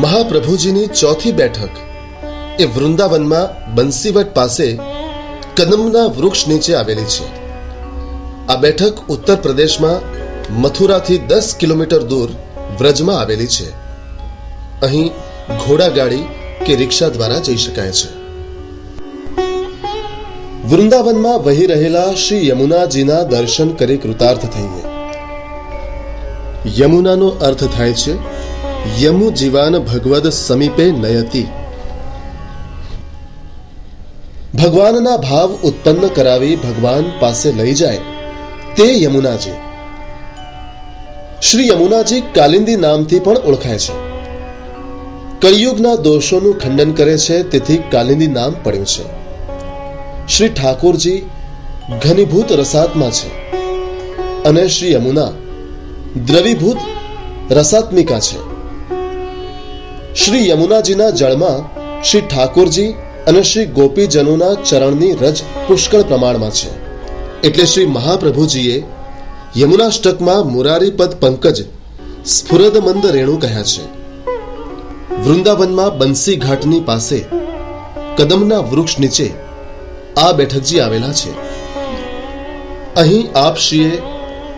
મહાપ્રભુજીની ચોથી બેઠક એ વૃંદાવનમાં બંસીવટ પાસે કદમના વૃક્ષ નીચે આવેલી છે. આ બેઠક ઉત્તર પ્રદેશમાં મથુરાથી દસ કિલોમીટર દૂર વ્રજમાં આવેલી છે. અહીં ઘોડાગાડી કે રિક્ષા દ્વારા જઈ શકાય છે. વૃંદાવનમાં વહી રહેલા શ્રી યમુનાજીના દર્શન કરી કૃતાર્થ થઈએ. યમુનાનો અર્થ થાય છે, યમુ જીવાન ભગવદ સમીપે નયતી. ભગવાનના ભાવ ઉત્પન્ન કરાવી ભગવાન પાસે લઈ જાય તે યમુનાજી. શ્રી યમુનાજી કાલિંદી નામથી પણ ઓળખાય છે. કળિયુગના દોષોનું ખંડન કરે છે, તેથી કાલિંદી નામ પડ્યું છે. શ્રી ઠાકોરજી ઘનીભૂત રસાત્મા છે અને શ્રી યમુના દ્રવીભૂત રસાત્મિકા છે. શ્રી યમુનાજીના જળમાં શ્રી ઠાકોરજી અને શ્રી ગોપીજનોના ચરણની રજ પુષ્કળ પ્રમાણમાં છે. એટલે શ્રી મહાપ્રભુજીએ યમુનાષ્ટકમાં મુરારીપદ પંકજ સ્ફુરદમંદ રેણુ કહ્યા છે. વૃંદાવનમાં બંસી ઘાટની પાસે કદમના વૃક્ષ નીચે આ બેઠકજી આવેલા છે. અહીં આપશ્રીએ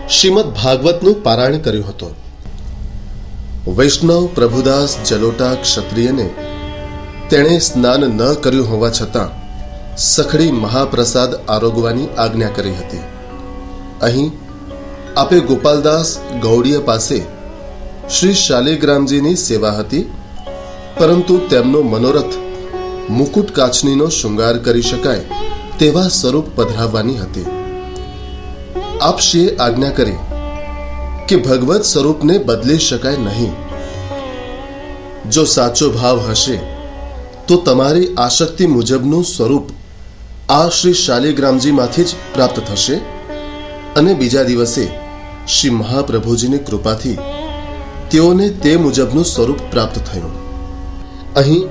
શ્રીમદ ભાગવતનું પારાયણ કર્યું હતું. વૈષ્ણવ પ્રભુદાસ જલોટા ક્ષત્રિયને તેણે સ્નાન ન કર્યું હોવા છતાં સખડી મહાપ્રસાદ આરોગવાની આજ્ઞા કરી હતી. અહીં આપે ગોપાલદાસ ગૌડીય પાસે શ્રી શાલિગ્રામજીની સેવા હતી, પરંતુ તેમનો મનોરથ મુકુટ કાચનીનો શૃંગાર કરી શકાય તેવા સ્વરૂપ પધરાવવાની હતી. આપશીએ આજ્ઞા કરી કે ભગવત સ્વરૂપને બદલી શકાય નહીં. જો સાચો ભાવ હશે, તો તમારી આશક્તિ મુજબનું સ્વરૂપ આ શ્રી શાલિગ્રામજીમાંથી જ પ્રાપ્ત થશે અને બીજા દિવસે શ્રી મહાપ્રભુજીની કૃપાથી તેઓને તે મુજબનું સ્વરૂપ પ્રાપ્ત થયું. અહીં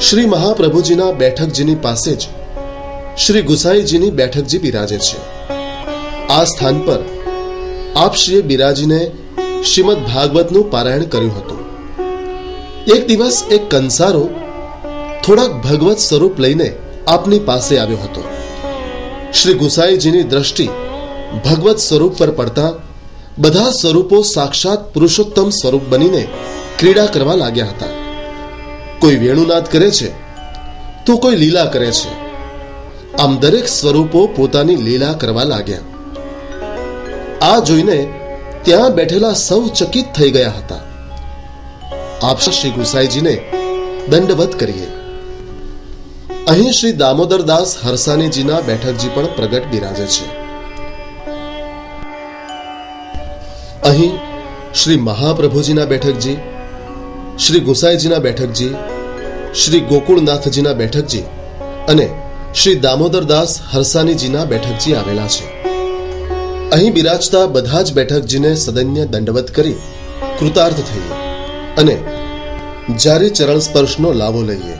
શ્રી મહાપ્રભુજીના બેઠકજીની પાસે જ શ્રી ગુસાઈજીની બેઠકજી બિરાજે છે. આ સ્થાન પર આપશ્રીએ બિરાજીને શ્રીમદ ભાગવતનું પારાયણ કર્યું હતું. એક દિવસ એક કંસારો થોડાક ભગવત સ્વરૂપ લઈને આપની પાસે આવ્યો હતો. શ્રી ગુસાઈજીની દ્રષ્ટિ ભગવત સ્વરૂપ પર પડતા બધા સ્વરૂપો સાક્ષાત પુરુષોત્તમ સ્વરૂપ બનીને ક્રીડા કરવા લાગ્યા હતા. કોઈ વેણુનાદ કરે છે, તો કોઈ લીલા કરે છે. આમ દરેક સ્વરૂપો પોતાની લીલા કરવા લાગ્યા. આ જોઈને ત્યાં બેઠેલા સૌ ચકિત થઈ ગયા હતા. આપ શ્રી ગુસાઈજીને દંડવત કરીએ. અહીં શ્રી દામોદરદાસ હરસાનીજીના બેઠકજી પણ પ્રગટ બિરાજે છે. અહીં શ્રી મહાપ્રભુજીના બેઠકજી, શ્રી ગુસાઈજીના બેઠકજી શ્રી ગોકુળનાથજીના બેઠકજી અને શ્રી દામોદરદાસ હરસાનીજીના બેઠકજી આવેલા છે. અહીં બિરાજતા બધા જ બેઠકજીને સદન્ય દંડવત કરી કૃતાર્થ થઈએ અને જારી ચરણ સ્પર્શનો લાવો લઈએ.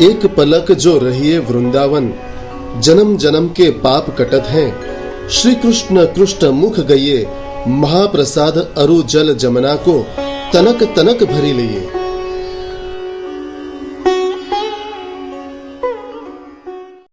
એક પલક જો રહીએ વૃંદાવન, જન્મ જન્મ કે પાપ કટત હૈ શ્રી કૃષ્ણ કૃષ્ણ મુખ ગઈએ, મહાપ્રસાદ અરુ જલ જમના કો તનક તનક ભરી લઈએ.